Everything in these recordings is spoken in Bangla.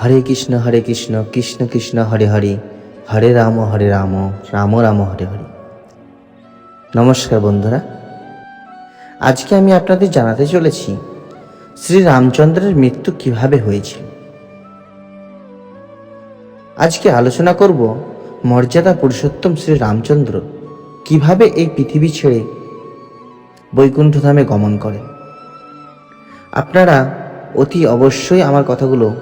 হরে কৃষ্ণ হরে কৃষ্ণ কৃষ্ণ কৃষ্ণ, হরে হরে। হরে রাম হরে রাম রাম রাম, হরে হরে। নমস্কার বন্ধুরা। আজকে আমি আপনাদের জানাতে চলেছি, শ্রী রামচন্দ্রের মৃত্যু কীভাবে হয়েছিল? আজকে আলোচনা করব, মর্যাদা পুরুষোত্তম শ্রী রামচন্দ্র কীভাবে এই পৃথিবী ছেড়ে বৈকুণ্ঠধামে গমন করেন। আপনারা অতি অবশ্যই আমার কথাগুলো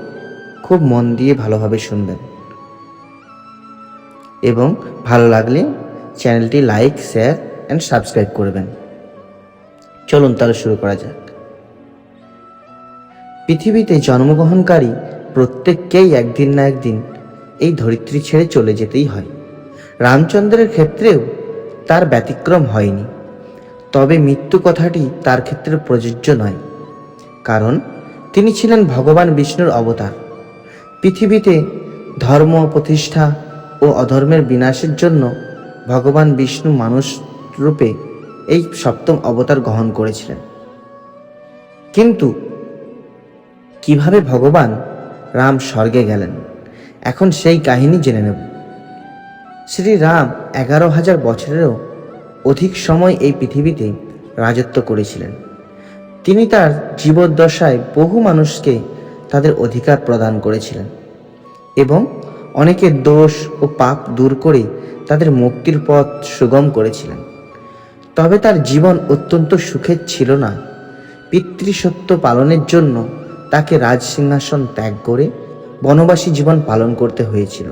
খুব মন দিয়ে ভালোভাবে শুনবেন। এবং ভালো লাগলে চ্যানেলটি লাইক, শেয়ার অ্যান্ড সাবস্ক্রাইব করবেন। চলুন তাহলে শুরু করা যাক। পৃথিবীতে জন্মগ্রহণকারী প্রত্যেককেই একদিন না একদিন এই ধরিত্রী ছেড়ে চলে যেতেই হয়। রামচন্দ্রের ক্ষেত্রেও তার ব্যতিক্রম হয়নি। তবে মৃত্যু কথাটি তার ক্ষেত্রে প্রযোজ্য নয়। কারণ তিনি ছিলেন ভগবান বিষ্ণুর অবতার। পৃথিবীতে ধর্ম, প্রতিষ্ঠা ও অধর্মের বিনাশের জন্য ভগবান বিষ্ণু মানুষ রূপে এই সপ্তম অবতার গ্রহণ করেছিলেন। কিন্তু কীভাবে ভগবান রাম স্বর্গে গেলেন? এখন সেই কাহিনী জেনে নেব। শ্রী রাম এগারো হাজার বছরেরও অধিক সময় এই পৃথিবীতে রাজত্ব করেছিলেন। তিনি তার জীবদ্দশায় বহু মানুষকে তাদের অধিকার প্রদান করেছিলেন এবং অনেকের দোষ ও পাপ দূর করে তাদের মুক্তির পথ সুগম করেছিলেন। তবে তার জীবন অত্যন্ত সুখের ছিল না। পিতৃসত্য পালনের জন্য তাকে রাজসিংহাসন ত্যাগ করে বনবাসী জীবন পালন করতে হয়েছিল।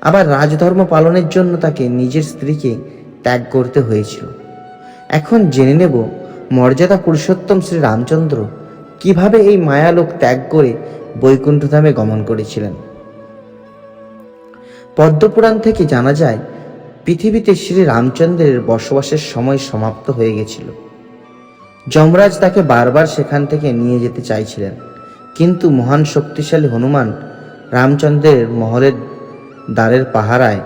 আবার রাজধর্ম পালনের জন্য তাকে নিজের স্ত্রীকে ত্যাগ করতে হয়েছিল। এখন জেনে নেব মর্যাদা পুরুষোত্তম শ্রী রামচন্দ্র কীভাবে এই মায়ালোক ত্যাগ করে বৈকুণ্ঠধামে গমন করেছিলেন? পদ্মপুরাণ থেকে জানা যায়, পৃথিবীতে শ্রী রামচন্দ্রের বসবাসের সময় সমাপ্ত হয়ে গেছিল। যমরাজ তাকে বারবার সেখান থেকে নিয়ে যেতে চাইছিলেন, কিন্তু মহান শক্তিশালী হনুমান রামচন্দ্রের মহলের দ্বারের পাহারায়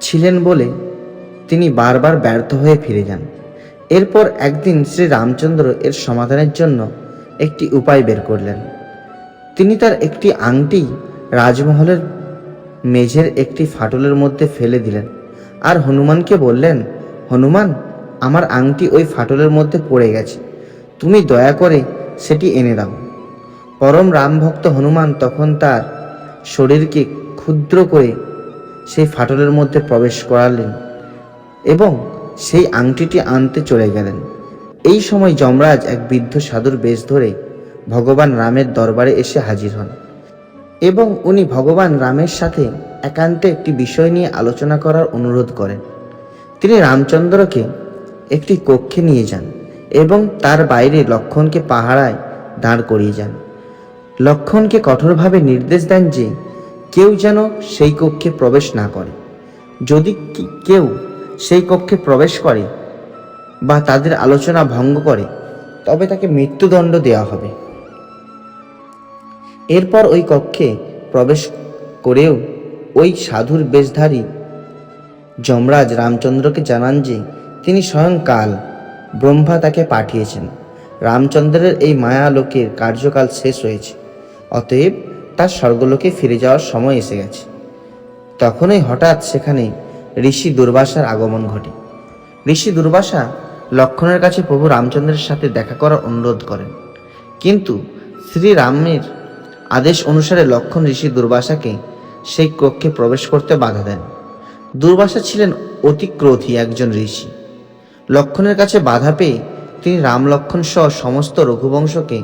ছিলেন বলে তিনি বারবার ব্যর্থ হয়ে ফিরে যান। এরপর একদিন শ্রী রামচন্দ্র এর সমাধানের জন্য একটি উপায় বের করলেন। তিনি তার একটি আংটি রাজমহলের মেঝের একটি ফাটলের মধ্যে ফেলে দিলেন আর হনুমানকে বললেন, হনুমান, আমার আংটি ওই ফাটলের মধ্যে পড়ে গেছে। তুমি দয়া করে সেটি এনে দাও। পরম রামভক্ত হনুমান তখন তার শরীরকে ক্ষুদ্র করে সেই ফাটলের মধ্যে প্রবেশ করালেন এবং সেই আংটিটি আনতে চলে গেলেন। এই সময় যমরাজ এক বৃদ্ধ সাধুর বেশ ধরে ভগবান রামের দরবারে এসে হাজির হন এবং উনি ভগবান রামের সাথে একান্তে একটি বিষয় নিয়ে আলোচনা করার অনুরোধ করেন। তিনি রামচন্দ্রকে একটি কক্ষে নিয়ে যান এবং তার বাইরে লক্ষণকে পাহারায় দাঁড় করিয়ে যান। লক্ষণকে কঠোরভাবে নির্দেশ দেন যে কেউ যেন সেই কক্ষে প্রবেশ না করে। যদি কেউ সেই কক্ষে প্রবেশ করে বা তাদের আলোচনা ভঙ্গ করে, তবে তাকে মৃত্যুদণ্ড দেওয়া হবে। এরপর ওই কক্ষে প্রবেশ করেও ওই সাধুর বেশধারী যমরাজ রামচন্দ্রকে জানান যে, তিনি স্বয়ং কাল ব্রহ্মা তাকে পাঠিয়েছেন। রামচন্দ্রের এই মায়া লোকের কার্যকাল শেষ হয়েছে। অতএব তার স্বর্গলোকে ফিরে যাওয়ার সময় এসে গেছে। তখনই হঠাৎ সেখানে ঋষি দুর্বাসার আগমন ঘটে। ঋষি দুর্বাসা লক্ষণের কাছে প্রভু রামচন্দ্রের সাথে দেখা করার অনুরোধ করেন। কিন্তু শ্রী রামের আদেশ অনুসারে লক্ষণ ঋষি দুর্বাসাকে সেই কক্ষে প্রবেশ করতে বাধা দেন। দুর্বাসা ছিলেন অতি ক্রোধী একজন ঋষি। লক্ষণের কাছে বাধা পেয়ে তিনি রাম লক্ষণ সহ সমস্ত রঘুবংশকে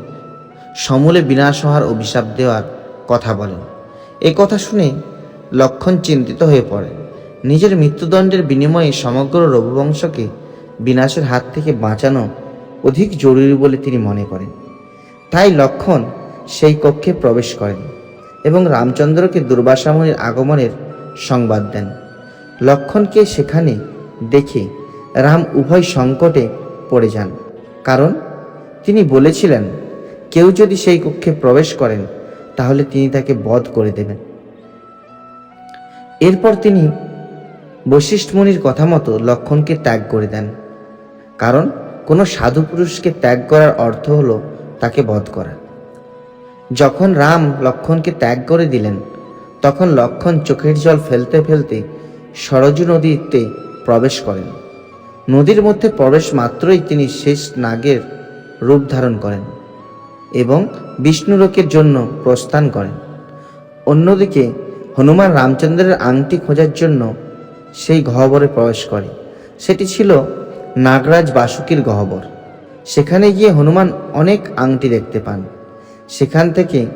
সমূলে বিনাশ হওয়ার অভিশাপ দেওয়ার কথা বলেন। এ কথা শুনে লক্ষণ চিন্তিত হয়ে পড়ে নিজের মৃত্যুদণ্ডের বিনিময়ে সমগ্র রঘুবংশকে বিনাশের হাত থেকে বাঁচানো অধিক জরুরি বলে তিনি মনে করেন। তাই লক্ষণ সেই কক্ষে প্রবেশ করেন এবং রামচন্দ্রকে দুর্বাসামণির আগমনের সংবাদ দেন। লক্ষণকে সেখানে দেখে রাম উভয় সংকটে পড়ে যান। কারণ তিনি বলেছিলেন, কেউ যদি সেই কক্ষে প্রবেশ করেন, তাহলে তিনি তাকে বধ করে দেবেন। এরপর তিনি বশিষ্ঠ মুনির কথা মতো লক্ষণকে ত্যাগ করে দেন। কারণ কোনো সাধু পুরুষকে ত্যাগ করার অর্থ হলো তাকে বধ করা। যখন রাম লক্ষণকে ত্যাগ করে দিলেন, তখন লক্ষণ চোখের জল ফেলতে ফেলতে সরজু নদীতে প্রবেশ করেন। নদীর মধ্যে প্রবেশ মাত্রই তিনি শেষ নাগের রূপ ধারণ করেন এবং বিষ্ণুলোকের জন্য প্রস্থান করেন। অন্যদিকে হনুমান রামচন্দ্রের আংটি খোঁজার জন্য সেই গহ্বরে প্রবেশ করে। সেটি ছিল নাগরাজ বাসুকীর গহ্বর। সেখানে গিয়ে হনুমান অনেক আংটি দেখতে পান। সেখান থেকে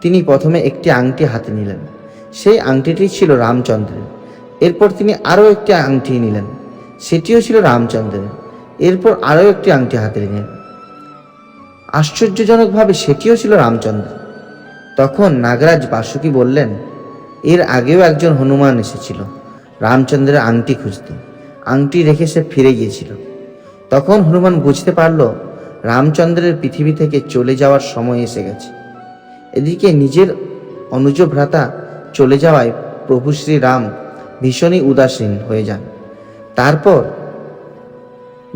তিনি প্রথমে একটি আংটি হাতে নিলেন। সেই আংটিটি ছিল রামচন্দ্রের। এরপর তিনি আরও একটি আংটি নিলেন। সেটিও ছিল রামচন্দ্রের। এরপর আরও একটি আংটি হাতে নিলেন। আশ্চর্যজনকভাবে সেটিও ছিল রামচন্দ্র তখন নাগরাজ বাসুকি বললেন, এর আগেও একজন হনুমান এসেছিল। রামচন্দ্রের আংটি খুঁজতে। আংটি রেখে সে ফিরে গিয়েছিল। তখন হনুমান বুঝতে পারল, রামচন্দ্রের পৃথিবী থেকে চলে যাওয়ার সময় এসে গেছে। এদিকে নিজের অনুজ ভ্রাতা চলে যাওয়ায় প্রভু শ্রীরাম ভীষণই উদাসীন হয়ে যান। তারপর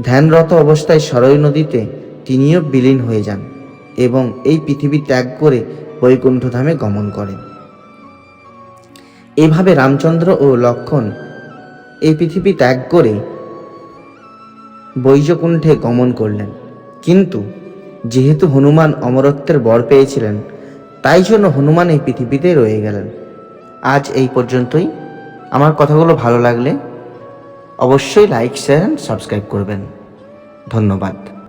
ধ্যানরত অবস্থায় সরয় নদীতে তিনিও বিলীন হয়ে যান এবং এই পৃথিবী ত্যাগ করে বৈকুণ্ঠধামে গমন করেন। এভাবে রামচন্দ্র ও লক্ষণ এই পৃথিবী ত্যাগ করে বৈজকুণ্ঠে গমন করলেন। কিন্তু যেহেতু হনুমান অমরত্বের বর পেয়েছিলেন, তাই জন্য হনুমান এই পৃথিবীতে রয়ে গেলেন। আজ এই পর্যন্তই। আমার কথাগুলো ভালো লাগলে অবশ্যই লাইক শেয়ার সাবস্ক্রাইব করবেন। ধন্যবাদ।